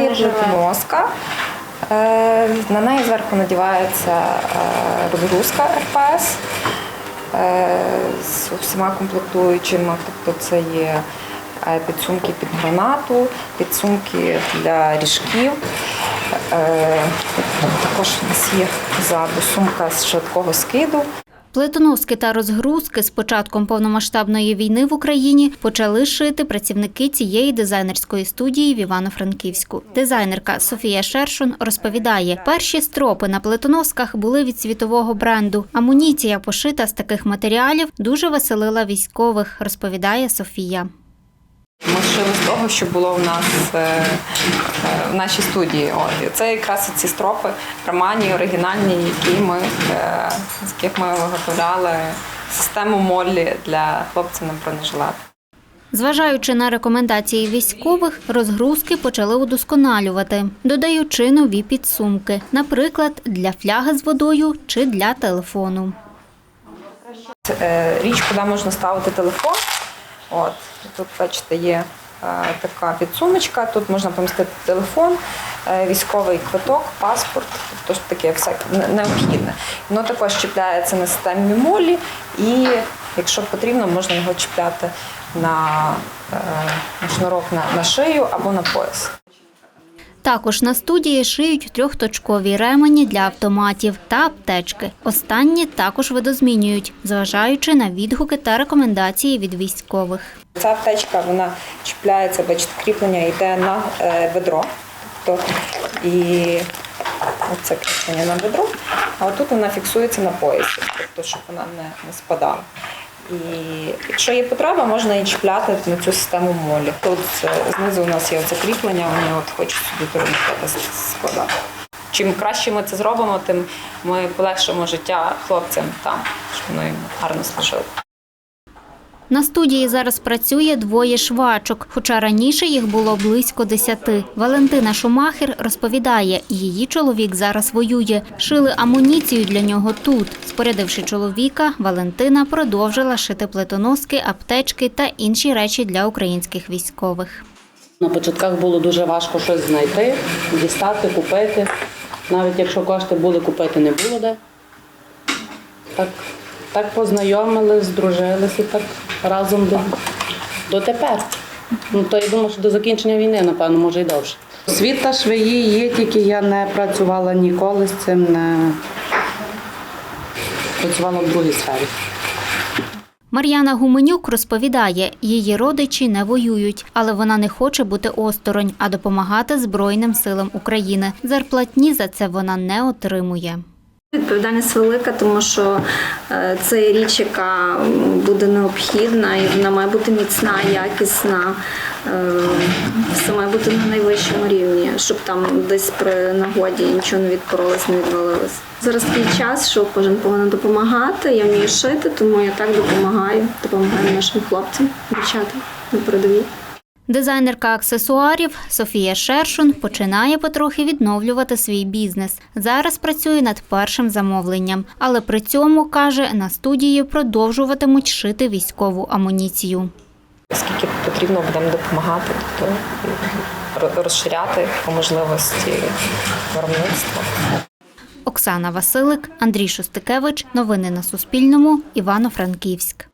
Є плитоноска. Е, На неї зверху надівається е, розгрузка РПС е, з усіма комплектуючими. Тобто це є підсумки під гранату, підсумки для ріжків. Також у нас є ззаду сумка з швидкого скиду. Плитоноски та розгрузки з початком повномасштабної війни в Україні почали шити працівники цієї дизайнерської студії в Івано-Франківську. Дизайнерка Софія Шершун розповідає, перші стропи на плетоносках були від світового бренду. Амуніція, пошита з таких матеріалів, дуже веселила військових, розповідає Софія. Ми шили з того, що було в нас е, е, в нашій студії. Це якраз ці стропи романі, оригінальні, які ми, е, з яких ми виготовляли систему Моллі для хлопців на бронежилет. Зважаючи на рекомендації військових, розгрузки почали удосконалювати, додаючи нові підсумки, наприклад, для фляги з водою чи для телефону. Річ, куди можна ставити телефон. От. Тут, бачите, є е, така підсумочка, тут можна помістити телефон, е, військовий квиток, паспорт, тобто таке всяке необхідне. Воно також чіпляється на системі молі і, якщо потрібно, можна його чіпляти на, е, на шнурок на, на шию або на пояс. Також на студії шиють трьохточкові ремені для автоматів та аптечки. Останні також видозмінюють, зважаючи на відгуки та рекомендації від військових. Ця аптечка вона чіпляється, бачите, кріплення йде на е, бедро. Тобто і оце кріплення на бедро, а отут вона фіксується на поясі, тобто, щоб вона не спадала. І якщо є потреба, можна і чіпляти на цю систему молі. Тут е, знизу у нас є закріплення, вони от хочуть сюди турнікети складати. Чим краще ми це зробимо, тим ми полегшимо життя хлопцям там, щоб вони гарно служили. На студії зараз працює двоє швачок, хоча раніше їх було близько десяти. Валентина Шумахер розповідає, її чоловік зараз воює. Шили амуніцію для нього тут. Спорядивши чоловіка, Валентина продовжила шити плитоноски, аптечки та інші речі для українських військових. На початках було дуже важко щось знайти, дістати, купити. Навіть якщо кошти були, купити не було де. Так, так познайомились, здружилися так разом до, дотепер. Ну, то я думаю, що до закінчення війни, напевно, може і довше. Світа швеї є, тільки я не працювала ніколи з цим, не працювала в другій сфері. Мар'яна Гуменюк розповідає, її родичі не воюють, але вона не хоче бути осторонь, а допомагати Збройним силам України. Зарплатні за це вона не отримує. Відповідальність велика, тому що е, це річ, яка буде необхідна, і вона має бути міцна, якісна, е, все має бути на найвищому рівні, щоб там десь при нагоді нічого не відпоролось, не відвалилось. Зараз такий час, що кожен повинен допомагати. Я вмію шити, тому я так допомагаю, допомагаю нашим хлопцям, дівчатам на передовій. Дизайнерка аксесуарів Софія Шершун починає потрохи відновлювати свій бізнес. Зараз працює над першим замовленням, але при цьому каже, на студії продовжуватимуть шити військову амуніцію. Скільки потрібно будемо допомагати, тобто розширяти по можливості виробництва. Оксана Василик, Андрій Шостикевич. Новини на Суспільному. Івано-Франківськ.